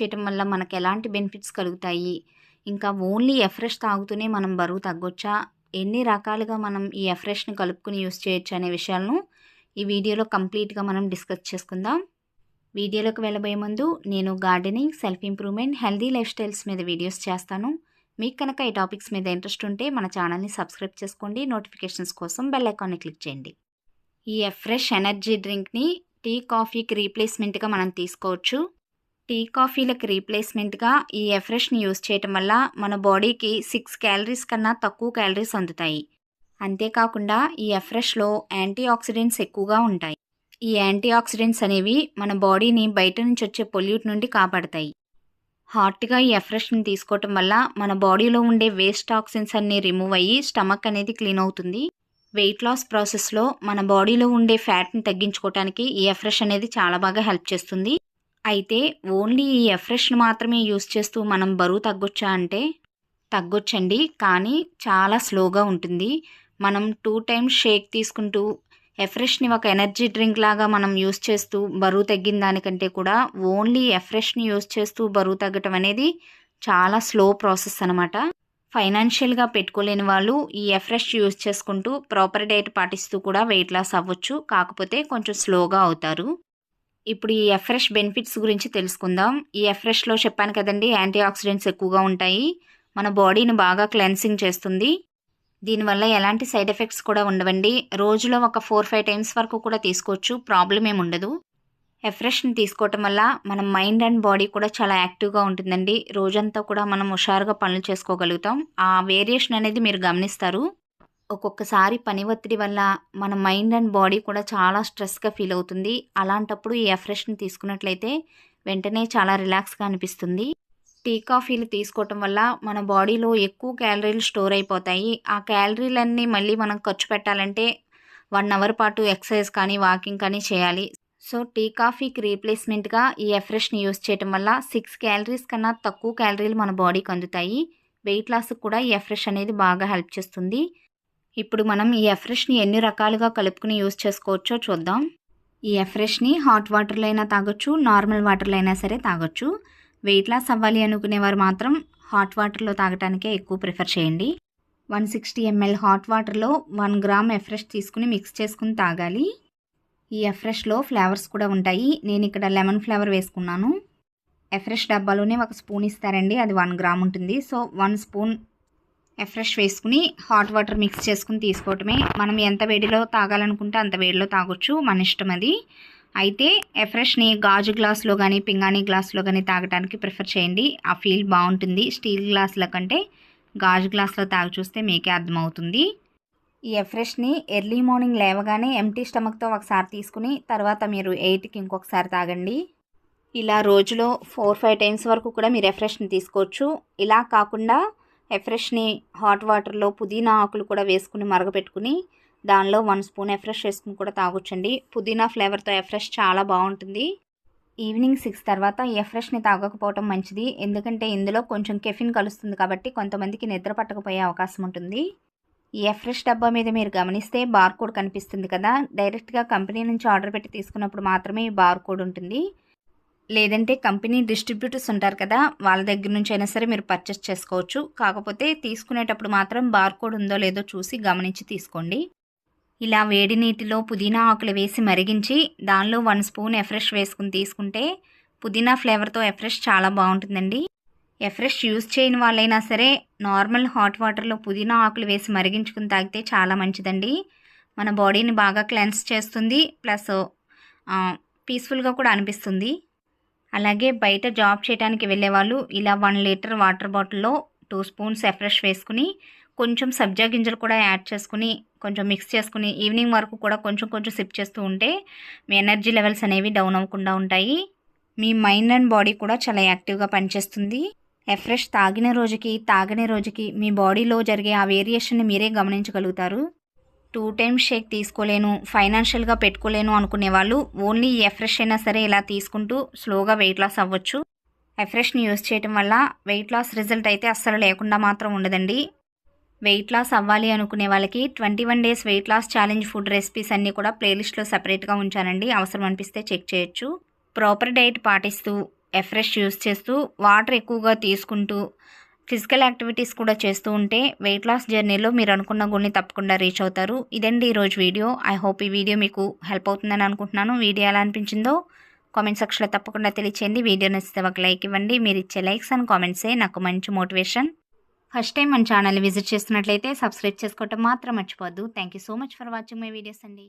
చేయటం వల్ల మనకు ఎలాంటి బెనిఫిట్స్ కలుగుతాయి? ఇంకా ఓన్లీ ఎఫ్రెష్ తాగుతూనే మనం బరువు తగ్గొచ్చా? ఎన్ని రకాలుగా మనం ఈ ఎఫ్రెష్ని కలుపుకుని యూస్ చేయొచ్చు అనే విషయాలను ఈ వీడియోలో కంప్లీట్గా మనం డిస్కస్ చేసుకుందాం. వీడియోలోకి వెళ్ళబోయే ముందు నేను gardening self improvement healthy lifestyles మీద వీడియోస్ చేస్తాను. మీకు కనుక ఈ టాపిక్స్ మీద ఇంట్రెస్ట్ ఉంటే మన ఛానల్ని సబ్స్క్రైబ్ చేసుకోండి. నోటిఫికేషన్స్ కోసం బెల్ ఐకాన్ని క్లిక్ చేయండి. ఈ ఎఫ్రెష్ ఎనర్జీ డ్రింక్ని టీ కాఫీకి రీప్లేస్మెంట్గా మనం తీసుకోవచ్చు. టీ కాఫీలకు రీప్లేస్మెంట్గా ఈ ఎఫ్రెష్ని యూస్ చేయటం వల్ల మన బాడీకి సిక్స్ క్యాలరీస్ కన్నా తక్కువ క్యాలరీస్ అందుతాయి. అంతేకాకుండా ఈ ఎఫ్రెష్లో యాంటీ ఆక్సిడెంట్స్ ఎక్కువగా ఉంటాయి. ఈ యాంటీ ఆక్సిడెంట్స్ అనేవి మన బాడీని బయట నుంచి వచ్చే పొల్యూట్ నుండి కాపాడతాయి. హాట్గా ఈ ఎఫ్రెష్ని తీసుకోవటం వల్ల మన బాడీలో ఉండే వేస్ట్ టాక్సిన్స్ అన్నీ రిమూవ్ అయ్యి స్టమక్ అనేది క్లీన్ అవుతుంది. వెయిట్ లాస్ ప్రాసెస్లో మన బాడీలో ఉండే ఫ్యాట్ని తగ్గించుకోవడానికి ఈ ఎఫ్రెష్ అనేది చాలా బాగా హెల్ప్ చేస్తుంది. అయితే ఓన్లీ ఈ ఎఫ్రెష్ని మాత్రమే యూస్ చేస్తూ మనం బరువు తగ్గొచ్చా అంటే తగ్గొచ్చండి. కానీ చాలా స్లోగా ఉంటుంది. మనం టూ టైమ్స్ షేక్ తీసుకుంటూ ఎఫ్రెష్ని ఒక ఎనర్జీ డ్రింక్ లాగా మనం యూస్ చేస్తూ బరువు తగ్గిన దానికంటే కూడా ఓన్లీ ఎఫ్రెష్ని యూస్ చేస్తూ బరువు తగ్గటం అనేది చాలా స్లో ప్రాసెస్ అనమాట ఫైనాన్షియల్గా పెట్టుకోలేని వాళ్ళు ఈ ఎఫ్రెష్ యూస్ చేసుకుంటూ ప్రాపర్ డైట్ పాటిస్తూ కూడా వెయిట్ లాస్ అవ్వచ్చు. కాకపోతే కొంచెం స్లోగా అవుతారు. ఇప్పుడు ఈ ఎఫ్రెష్ బెనిఫిట్స్ గురించి తెలుసుకుందాం. ఈ ఎఫ్రెష్లో చెప్పాను కదండి యాంటీ ఆక్సిడెంట్స్ ఎక్కువగా ఉంటాయి. మన బాడీని బాగా క్లెన్సింగ్ చేస్తుంది. దీనివల్ల ఎలాంటి సైడ్ ఎఫెక్ట్స్ కూడా ఉండవండి. రోజులో ఒక ఫోర్ ఫైవ్ టైమ్స్ వరకు కూడా తీసుకోవచ్చు. ప్రాబ్లం ఏమి ఉండదు. ఎఫ్రెష్ని తీసుకోవటం వల్ల మన మైండ్ అండ్ బాడీ కూడా చాలా యాక్టివ్గా ఉంటుందండి. రోజంతా కూడా మనం హుషారుగా పనులు చేసుకోగలుగుతాం. ఆ వేరియేషన్ అనేది మీరు గమనిస్తారు. ఒక్కొక్కసారి పని ఒత్తిడి వల్ల మన మైండ్ అండ్ బాడీ కూడా చాలా స్ట్రెస్గా ఫీల్ అవుతుంది. అలాంటప్పుడు ఈ ఎఫ్రెష్ని తీసుకున్నట్లయితే వెంటనే చాలా రిలాక్స్గా అనిపిస్తుంది. టీ కాఫీలు తీసుకోవటం వల్ల మన బాడీలో ఎక్కువ క్యాలరీలు స్టోర్ అయిపోతాయి. ఆ క్యాలరీలన్నీ మళ్ళీ మనం ఖర్చు పెట్టాలంటే వన్ అవర్ పాటు ఎక్సర్సైజ్ కానీ వాకింగ్ కానీ చేయాలి. సో టీ కాఫీకి రీప్లేస్మెంట్గా ఈ ఎఫ్రెష్ని యూస్ చేయటం వల్ల సిక్స్ క్యాలరీస్ కన్నా తక్కువ క్యాలరీలు మన బాడీకి అందుతాయి. వెయిట్ లాస్కి కూడా ఈ ఎఫ్రెష్ అనేది బాగా హెల్ప్ చేస్తుంది. ఇప్పుడు మనం ఈ ఎఫ్రెష్ని ఎన్ని రకాలుగా కలుపుకుని యూస్ చేసుకోవచ్చో చూద్దాం. ఈ ఎఫ్రెష్ని హాట్ వాటర్లో అయినా తాగొచ్చు నార్మల్ వాటర్లో అయినా సరే తాగొచ్చు. వెయిట్ లాస్ అవ్వాలి అనుకునేవారు మాత్రం హాట్ వాటర్లో తాగటానికే ఎక్కువ ప్రిఫర్ చేయండి. వన్ సిక్స్టీ ఎంఎల్ హాట్ వాటర్లో వన్ గ్రామ్ ఎఫ్రెష్ తీసుకుని మిక్స్ చేసుకుని తాగాలి. ఈ ఎఫ్రెష్లో ఫ్లేవర్స్ కూడా ఉంటాయి. నేను ఇక్కడ లెమన్ ఫ్లేవర్ వేసుకున్నాను. ఎఫ్రెష్ డబ్బాలోనే ఒక స్పూన్ ఇస్తారండి. అది వన్ గ్రామ్ ఉంటుంది. సో వన్ స్పూన్ ఎఫ్రెష్ వేసుకుని హాట్ వాటర్ మిక్స్ చేసుకుని తీసుకోవటమే. మనం ఎంత వేడిలో తాగాలనుకుంటే అంత వేడిలో తాగొచ్చు మన ఇష్టం అది. అయితే ఎఫ్రెష్ని గాజు గ్లాస్లో కానీ పింగాణి గ్లాస్లో కానీ తాగడానికి ప్రిఫర్ చేయండి. ఆ ఫీల్ బాగుంటుంది. స్టీల్ గ్లాసుల కంటే గాజు గ్లాస్లో తాగి చూస్తే మీకే అర్థమవుతుంది. ఈ ఎఫ్రెష్ని ఎర్లీ మార్నింగ్ లేవగానే ఎంటీ స్టమక్తో ఒకసారి తీసుకుని తర్వాత మీరు ఎయిట్కి ఇంకొకసారి తాగండి. ఇలా రోజులో ఫోర్ ఫైవ్ టైమ్స్ వరకు కూడా మీరు ఎఫ్రెష్ని తీసుకోవచ్చు. ఇలా కాకుండా ఎఫ్రెష్ని హాట్ వాటర్లో పుదీనా ఆకులు కూడా వేసుకుని మరగపెట్టుకుని దానిలో వన్ స్పూన్ ఎఫ్రెష్ వేసుకుని కూడా తాగొచ్చండి. పుదీనా ఫ్లేవర్తో ఎఫ్రెష్ చాలా బాగుంటుంది. ఈవినింగ్ సిక్స్ తర్వాత ఈ ఎఫ్రెష్ని తాగకపోవటం మంచిది. ఎందుకంటే ఇందులో కొంచెం కెఫిన్ కలుస్తుంది కాబట్టి కొంతమందికి నిద్ర పట్టకపోయే అవకాశం ఉంటుంది. ఈ ఎఫ్రెష్ డబ్బా మీద మీరు గమనిస్తే బార్కోడ్ కనిపిస్తుంది కదా. డైరెక్ట్గా కంపెనీ నుంచి ఆర్డర్ పెట్టి తీసుకున్నప్పుడు మాత్రమే ఈ బార్కోడ్ ఉంటుంది. లేదంటే కంపెనీ డిస్ట్రిబ్యూటర్స్ ఉంటారు కదా వాళ్ళ దగ్గర నుంచి అయినా సరే మీరు పర్చేస్ చేసుకోవచ్చు. కాకపోతే తీసుకునేటప్పుడు మాత్రం బార్కోడ్ ఉందో లేదో చూసి గమనించి తీసుకోండి. ఇలా వేడి నీటిలో పుదీనా ఆకులు వేసి మరిగించి దానిలో వన్ స్పూన్ ఎఫ్రెష్ వేసుకుని తీసుకుంటే పుదీనా ఫ్లేవర్తో ఎఫ్రెష్ చాలా బాగుంటుందండి. ఎఫ్రెష్ యూస్ చేయని వాళ్ళైనా సరే నార్మల్ హాట్ వాటర్లో పుదీనా ఆకులు వేసి మరిగించుకుని తాగితే చాలా మంచిదండి. మన బాడీని బాగా క్లెన్స్ చేస్తుంది. ప్లస్ పీస్ఫుల్గా కూడా అనిపిస్తుంది. అలాగే బయట జాబ్ చేయడానికి వెళ్ళే వాళ్ళు ఇలా వన్ లీటర్ వాటర్ బాటిల్లో టూ స్పూన్స్ ఎఫ్రెష్ వేసుకుని కొంచెం సబ్జా గింజలు కూడా యాడ్ చేసుకుని కొంచెం మిక్స్ చేసుకుని ఈవినింగ్ వరకు కూడా కొంచెం కొంచెం సిప్ చేస్తూ ఉంటే మీ ఎనర్జీ లెవెల్స్ అనేవి డౌన్ అవ్వకుండా ఉంటాయి. మీ మైండ్ అండ్ బాడీ కూడా చాలా యాక్టివ్గా పనిచేస్తుంది. ఎఫ్రెష్ తాగిన రోజుకి తాగని రోజుకి మీ బాడీలో జరిగే ఆ వేరియేషన్ని మీరే గమనించగలుగుతారు. టూ టైమ్స్ షేక్ తీసుకోలేను ఫైనాన్షియల్గా పెట్టుకోలేను అనుకునే వాళ్ళు ఓన్లీ ఎఫ్రెష్ అయినా సరే ఇలా తీసుకుంటూ స్లోగా వెయిట్ లాస్ అవ్వచ్చు. ఎఫ్రెష్ని యూస్ చేయటం వల్ల వెయిట్ లాస్ రిజల్ట్ అయితే అస్సలు లేకుండా మాత్రం ఉండదండి. వెయిట్ లాస్ అవ్వాలి అనుకునే వాళ్ళకి twenty one days weight loss challenge food recipes అన్నీ కూడా ప్లేలిస్ట్లో సపరేట్గా ఉంచానండి. అవసరం అనిపిస్తే చెక్ చేయొచ్చు. ప్రాపర్ డైట్ పాటిస్తూ ఎఫ్రెష్ యూస్ చేస్తూ వాటర్ ఎక్కువగా తీసుకుంటూ ఫిజికల్ యాక్టివిటీస్ కూడా చేస్తూ ఉంటే వెయిట్ లాస్ జర్నీలో మీరు అనుకున్న గోల్ని తప్పకుండా రీచ్ అవుతారు. ఇదండి ఈరోజు వీడియో. ఐ హోప్ ఈ వీడియో మీకు హెల్ప్ అవుతుందని అనుకుంటున్నాను. వీడియో ఎలా అనిపించిందో కామెంట్ సెక్షన్లో తప్పకుండా తెలియచేయండి. వీడియో నచ్చితే ఒక లైక్ ఇవ్వండి. మీరు ఇచ్చే లైక్స్ అండ్ కామెంట్సే నాకు మంచి మోటివేషన్ ఫస్ట్ టైం మన ఛానల్ విజిట్ చేస్తున్నట్లయితే సబ్స్క్రైబ్ చేసుకోవటం మాత్రం మర్చిపోద్దు thank you so much for watching my videos అండి.